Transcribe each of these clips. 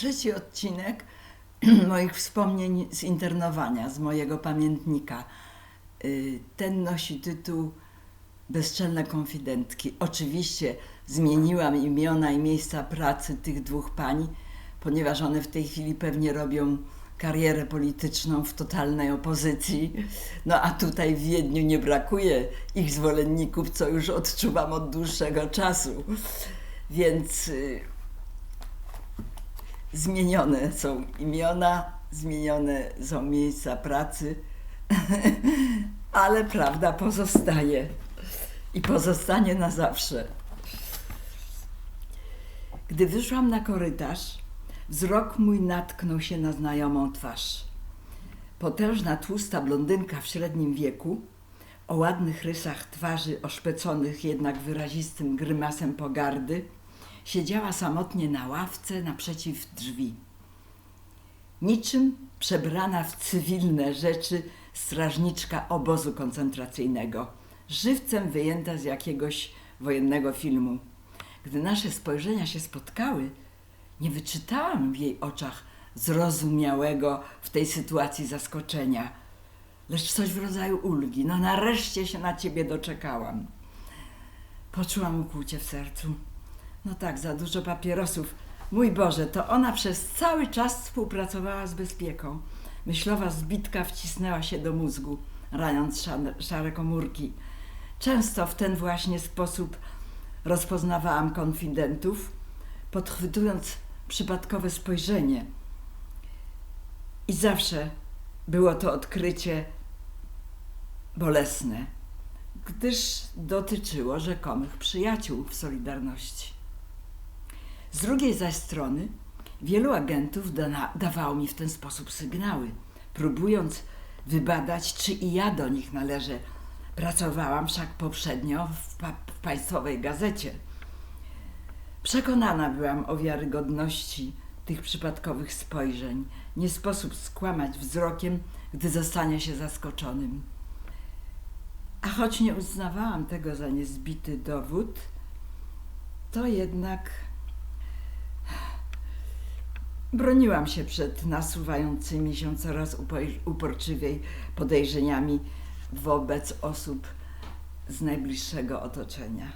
trzeci odcinek moich wspomnień z internowania, z mojego pamiętnika. Y, Ten nosi tytuł Bezczelne konfidentki. Oczywiście zmieniłam imiona i miejsca pracy tych dwóch pań, ponieważ one w tej chwili pewnie robią karierę polityczną w totalnej opozycji. No a tutaj w Wiedniu nie brakuje ich zwolenników, co już odczuwam od dłuższego czasu. Więc y, zmienione są imiona, zmienione są miejsca pracy, ale prawda pozostaje i pozostanie na zawsze. Gdy wyszłam na korytarz, wzrok mój natknął się na znajomą twarz. Potężna, tłusta blondynka w średnim wieku, o ładnych rysach twarzy oszpeconych jednak wyrazistym grymasem pogardy, siedziała samotnie na ławce naprzeciw drzwi. Niczym przebrana w cywilne rzeczy strażniczka obozu koncentracyjnego, żywcem wyjęta z jakiegoś wojennego filmu. Gdy nasze spojrzenia się spotkały, nie wyczytałam w jej oczach zrozumiałego w tej sytuacji zaskoczenia, lecz coś w rodzaju ulgi. No nareszcie się na ciebie doczekałam. Poczułam ukłucie w sercu. No tak, za dużo papierosów. Mój Boże, to ona przez cały czas współpracowała z bezpieką. Myślowa zbitka wcisnęła się do mózgu, raniąc szare komórki. Często w ten właśnie sposób rozpoznawałam konfidentów, podchwytując przypadkowe spojrzenie. I zawsze było to odkrycie bolesne, gdyż dotyczyło rzekomych przyjaciół w Solidarności. Z drugiej zaś strony wielu agentów dana, dawało mi w ten sposób sygnały, próbując wybadać, czy i ja do nich należę. Pracowałam wszak poprzednio w, pa- w państwowej gazecie. Przekonana byłam o wiarygodności tych przypadkowych spojrzeń. Nie sposób skłamać wzrokiem, gdy zostanie się zaskoczonym. A choć nie uznawałam tego za niezbity dowód, to jednak broniłam się przed nasuwającymi się coraz uporczywiej podejrzeniami wobec osób z najbliższego otoczenia.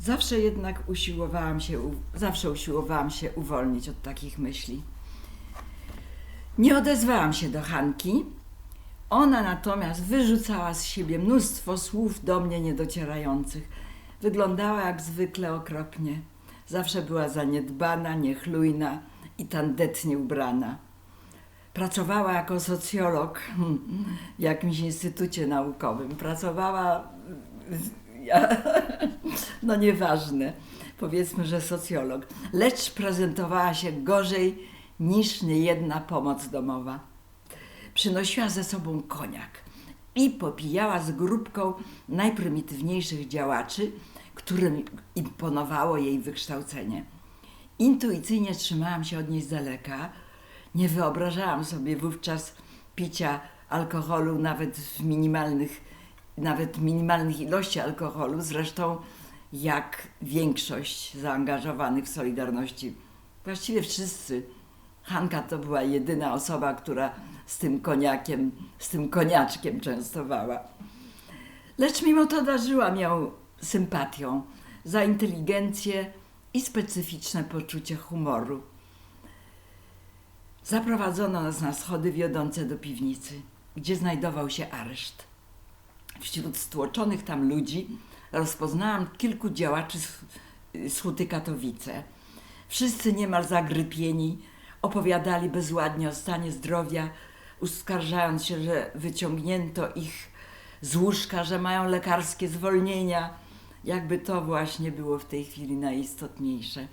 Zawsze jednak usiłowałam się, zawsze usiłowałam się uwolnić od takich myśli. Nie odezwałam się do Hanki. Ona natomiast wyrzucała z siebie mnóstwo słów do mnie niedocierających. Wyglądała jak zwykle okropnie. Zawsze była zaniedbana, niechlujna i tandetnie ubrana. Pracowała jako socjolog w jakimś instytucie naukowym. Pracowała, no nieważne, powiedzmy, że socjolog, lecz prezentowała się gorzej niż niejedna pomoc domowa. Przynosiła ze sobą koniak i popijała z grupką najprymitywniejszych działaczy, którym imponowało jej wykształcenie. Intuicyjnie trzymałam się od niej z daleka. Nie wyobrażałam sobie wówczas picia alkoholu nawet w minimalnych, nawet minimalnych ilości alkoholu. Zresztą jak większość zaangażowanych w Solidarności, właściwie wszyscy. Hanka to była jedyna osoba, która z tym koniakiem, z tym koniaczkiem częstowała. Lecz mimo to darzyłam ją sympatią za inteligencję i specyficzne poczucie humoru. Zaprowadzono nas na schody wiodące do piwnicy, gdzie znajdował się areszt. Wśród stłoczonych tam ludzi rozpoznałam kilku działaczy z, Huty Katowice. Wszyscy niemal zagrypieni opowiadali bezładnie o stanie zdrowia, uskarżając się, że wyciągnięto ich z łóżka, że mają lekarskie zwolnienia, jakby to właśnie było w tej chwili najistotniejsze.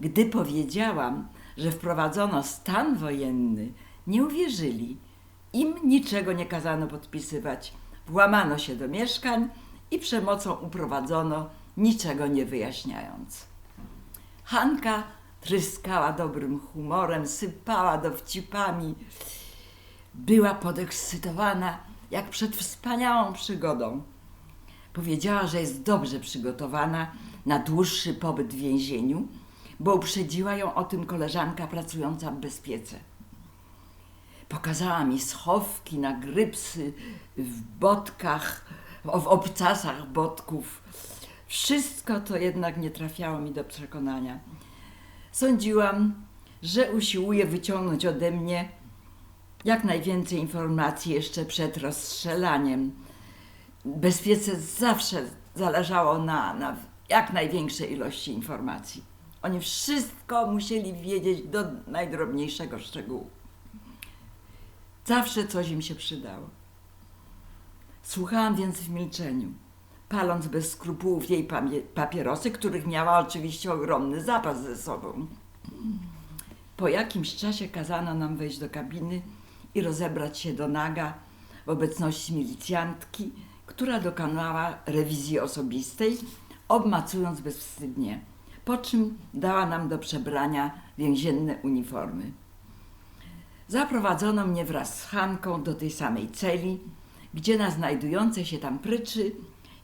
Gdy powiedziałam, że wprowadzono stan wojenny, nie uwierzyli. Im niczego nie kazano podpisywać. Włamano się do mieszkań i przemocą uprowadzono, niczego nie wyjaśniając. Hanka tryskała dobrym humorem, sypała dowcipami. Była podekscytowana jak przed wspaniałą przygodą. Powiedziała, że jest dobrze przygotowana na dłuższy pobyt w więzieniu, bo uprzedziła ją o tym koleżanka pracująca w bezpiece. Pokazała mi schowki na grypsy w botkach, w obcasach botków. Wszystko to jednak nie trafiało mi do przekonania. Sądziłam, że usiłuje wyciągnąć ode mnie jak najwięcej informacji jeszcze przed rozstrzelaniem. Bezpiece zawsze zależało na, na jak największej ilości informacji. Oni wszystko musieli wiedzieć do najdrobniejszego szczegółu. Zawsze coś im się przydało. Słuchałam więc w milczeniu, paląc bez skrupułów jej papierosy, których miała oczywiście ogromny zapas ze sobą. Po jakimś czasie kazano nam wejść do kabiny i rozebrać się do naga w obecności milicjantki, która dokonała rewizji osobistej, obmacując bezwstydnie, po czym dała nam do przebrania więzienne uniformy. Zaprowadzono mnie wraz z Hanką do tej samej celi, gdzie na znajdującej się tam pryczy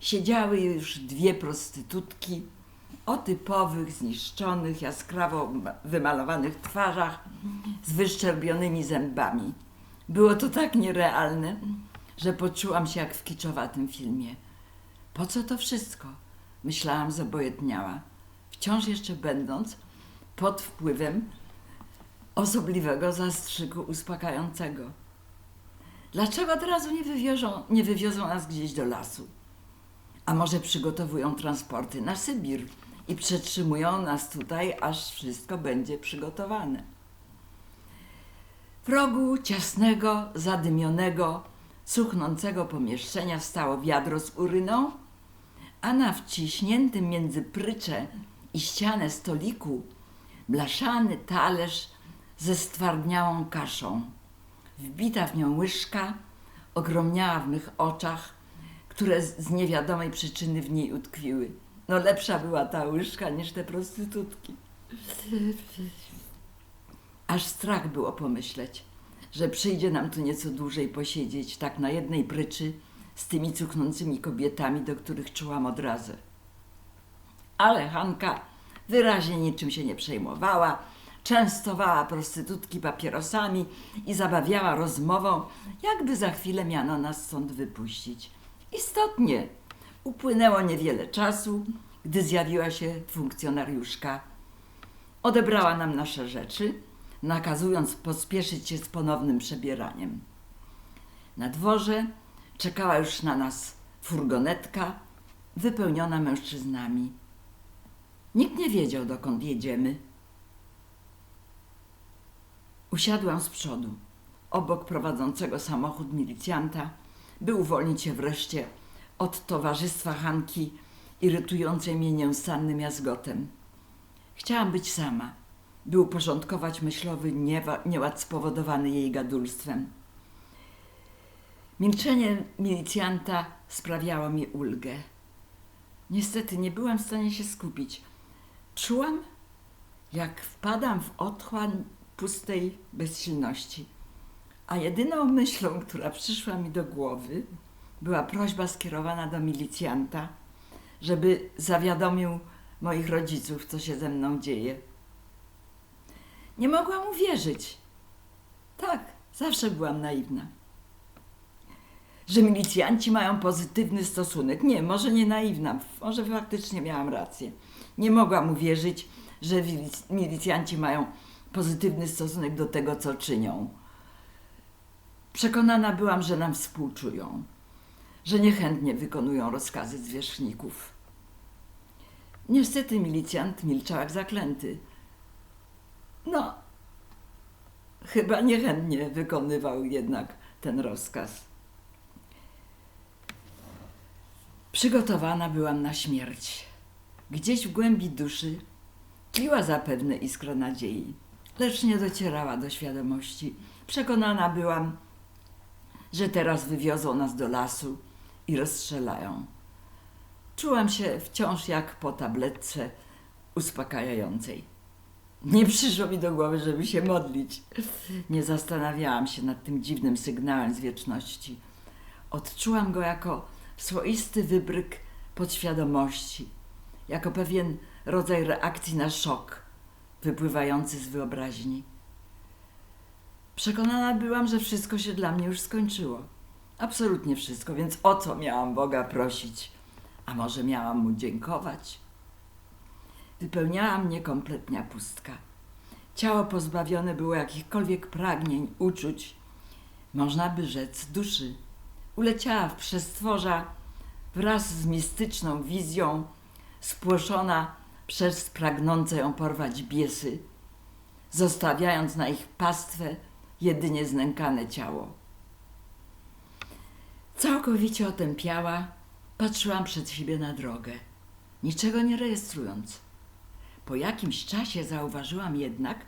siedziały już dwie prostytutki o typowych, zniszczonych, jaskrawo wymalowanych twarzach z wyszczerbionymi zębami. Było to tak nierealne, że poczułam się jak w kiczowatym filmie. Po co to wszystko? Myślałam zobojętniała, wciąż jeszcze będąc pod wpływem osobliwego zastrzyku uspokajającego. Dlaczego od razu nie wywiozą, nie wywiozą nas gdzieś do lasu? A może przygotowują transporty na Sybir i przetrzymują nas tutaj, aż wszystko będzie przygotowane? W rogu ciasnego, zadymionego, cuchnącego pomieszczenia stało wiadro z uryną, a na wciśniętym między prycze i ścianę stoliku blaszany talerz ze stwardniałą kaszą. Wbita w nią łyżka ogromniała w mych oczach, które z z niewiadomej przyczyny w niej utkwiły. No lepsza była ta łyżka niż te prostytutki. Aż strach było pomyśleć, że przyjdzie nam tu nieco dłużej posiedzieć, tak na jednej pryczy z tymi cuchnącymi kobietami, do których czułam odrazę. Ale Hanka wyraźnie niczym się nie przejmowała, częstowała prostytutki papierosami i zabawiała rozmową, jakby za chwilę miano nas stąd wypuścić. Istotnie, upłynęło niewiele czasu, gdy zjawiła się funkcjonariuszka. Odebrała nam nasze rzeczy, nakazując pospieszyć się z ponownym przebieraniem. Na dworze czekała już na nas furgonetka wypełniona mężczyznami. Nikt nie wiedział, dokąd jedziemy. Usiadłam z przodu, obok prowadzącego samochód milicjanta, by uwolnić się wreszcie od towarzystwa Hanki, irytującej mnie nieustannym jazgotem. Chciałam być sama, by uporządkować myślowy nieład spowodowany jej gadulstwem. Milczenie milicjanta sprawiało mi ulgę. Niestety nie byłam w stanie się skupić. Czułam, jak wpadam w otchłań pustej bezsilności. A jedyną myślą, która przyszła mi do głowy, była prośba skierowana do milicjanta, żeby zawiadomił moich rodziców, co się ze mną dzieje. Nie mogłam uwierzyć. Tak, zawsze byłam naiwna. Że milicjanci mają pozytywny stosunek. Nie, może nie naiwna, może faktycznie miałam rację. Nie mogłam uwierzyć, że milic- milicjanci mają pozytywny stosunek do tego, co czynią. Przekonana byłam, że nam współczują, że niechętnie wykonują rozkazy zwierzchników. Niestety milicjant milczał jak zaklęty. No, chyba niechętnie wykonywał jednak ten rozkaz. Przygotowana byłam na śmierć. Gdzieś w głębi duszy tliła zapewne iskra nadziei, lecz nie docierała do świadomości. Przekonana byłam, że teraz wywiozą nas do lasu i rozstrzelają. Czułam się wciąż jak po tabletce uspokajającej. Nie przyszło mi do głowy, żeby się modlić. Nie zastanawiałam się nad tym dziwnym sygnałem z wieczności. Odczułam go jako swoisty wybryk podświadomości, jako pewien rodzaj reakcji na szok, wypływający z wyobraźni. Przekonana byłam, że wszystko się dla mnie już skończyło. Absolutnie wszystko, więc o co miałam Boga prosić? A może miałam mu dziękować? Wypełniała mnie kompletna pustka. Ciało pozbawione było jakichkolwiek pragnień, uczuć, można by rzec duszy. Uleciała w przestworza wraz z mistyczną wizją, spłoszona przez pragnące ją porwać biesy, zostawiając na ich pastwę jedynie znękane ciało. Całkowicie otępiała, patrzyłam przed siebie na drogę, niczego nie rejestrując. Po jakimś czasie zauważyłam jednak,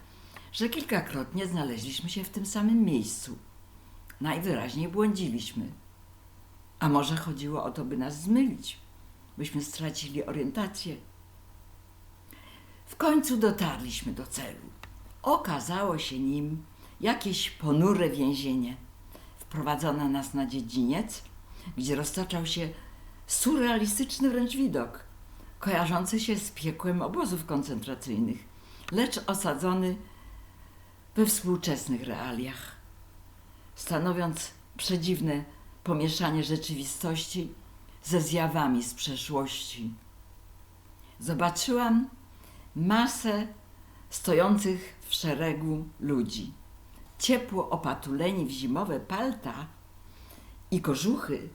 że kilkakrotnie znaleźliśmy się w tym samym miejscu. Najwyraźniej błądziliśmy. A może chodziło o to, by nas zmylić, byśmy stracili orientację. W końcu dotarliśmy do celu. Okazało się nim jakieś ponure więzienie. Wprowadzono nas na dziedziniec, gdzie roztaczał się surrealistyczny wręcz widok, kojarzący się z piekłem obozów koncentracyjnych, lecz osadzony we współczesnych realiach, stanowiąc przedziwne pomieszanie rzeczywistości ze zjawami z przeszłości. Zobaczyłam masę stojących w szeregu ludzi. Ciepło opatuleni w zimowe palta i kożuchy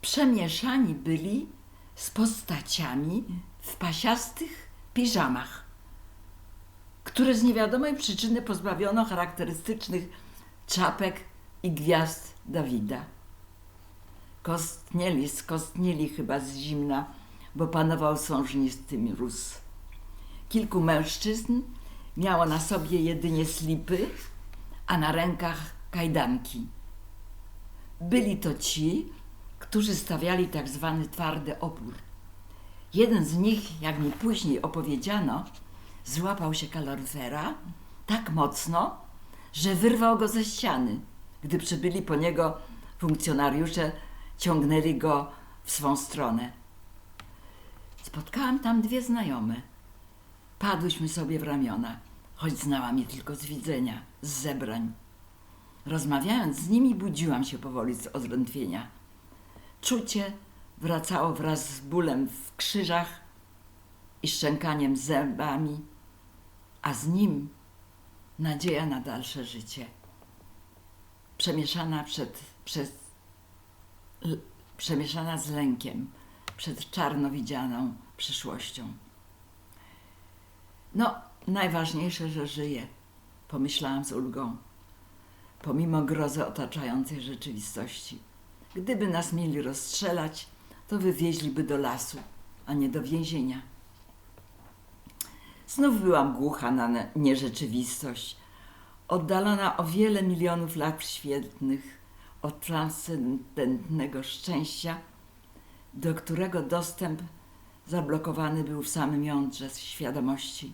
przemieszani byli z postaciami w pasiastych piżamach, które z niewiadomej przyczyny pozbawiono charakterystycznych czapek i gwiazd Dawida. Kostnieli, skostnieli chyba z zimna, bo panował sążnisty mróz. Kilku mężczyzn miało na sobie jedynie slipy, a na rękach kajdanki. Byli to ci, którzy stawiali tak zwany twardy opór. Jeden z nich, jak mi później opowiedziano, złapał się kaloryfera tak mocno, że wyrwał go ze ściany. Gdy przybyli po niego funkcjonariusze, ciągnęli go w swą stronę. Spotkałam tam dwie znajome. Padłyśmy sobie w ramiona, choć znałam je tylko z widzenia, z zebrań. Rozmawiając z nimi, budziłam się powoli z odrętwienia. Czucie wracało wraz z bólem w krzyżach i szczękaniem zębami, a z nim nadzieja na dalsze życie. Przemieszana przed, przez, l, przemieszana z lękiem przed czarno widzianą przyszłością. No, najważniejsze, że żyję, pomyślałam z ulgą, pomimo grozy otaczającej rzeczywistości. Gdyby nas mieli rozstrzelać, to wywieźliby do lasu, a nie do więzienia. Znów byłam głucha na nierzeczywistość, oddalona o wiele milionów lat świetnych od transcendentnego szczęścia, do którego dostęp zablokowany był w samym jądrze świadomości.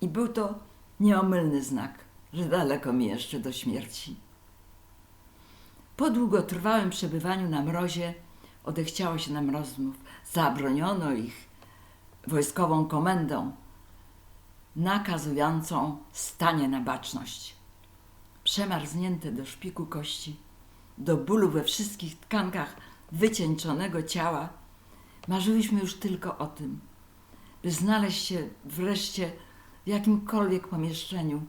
I był to nieomylny znak, że daleko mi jeszcze do śmierci. Po długotrwałym przebywaniu na mrozie odechciało się nam rozmów. Zabroniono ich wojskową komendą nakazującą stanie na baczność. Przemarznięte do szpiku kości, do bólu we wszystkich tkankach wycieńczonego ciała, marzyliśmy już tylko o tym, by znaleźć się wreszcie w jakimkolwiek pomieszczeniu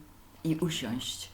i usiąść.